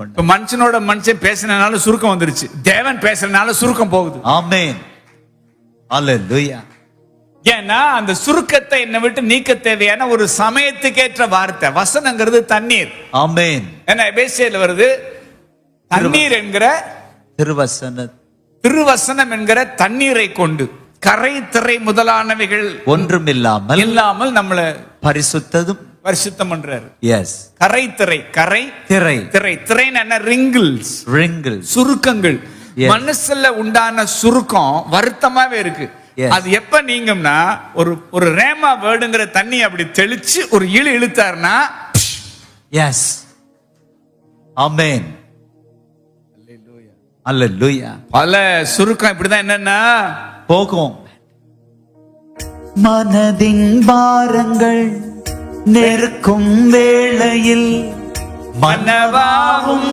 இப்ப மனுஷனோட மனுஷன் பேசினால சுருக்கம் வந்துருச்சு. தேவன் பேசுறதுனால சுருக்கம் போகுது. ஆமென். அல்லேலூயா ஏன்னா அந்த சுருக்கத்தை என்னை விட்டு நீக்க தேவையான ஒரு சமயத்துக்கேற்ற வார்த்தை. வசனங்கிறது தண்ணீர். ஆமென். ஏன்னா எபேசியர்ல வருது தண்ணீர் என்கிற திருவசன திருவசனம் என்கிற தண்ணீரை கொண்டு கரை திரை முதலானவைகள் ஒன்றுமில்லாமல் இல்லாமல் நம்மள பரிசுத்ததும் பரிசுத்தம் பண்றாரு. எஸ் கரை திரை கரை திரை. திரை. திரைன்னு என்ன? ரிங்கிள்ஸ். ரிங்கிள் சுருக்கங்கள். மனசுல உண்டான சுருக்கம் வருத்தமாவே இருக்கு. அது எப்ப நீங்கும்னா ஒரு ஒரு ரேமா வேர்டுங்கிற தண்ணி அப்படி தெளிச்சு ஒரு இழு இழுத்தாருன்னா எஸ் ஆமென் அல்லேலூயா. பல சுருக்கம் இப்படிதான் என்னன்னா போகும். மனதின் பாரங்கள் நெருக்கும் வேளையில் மனவாகும்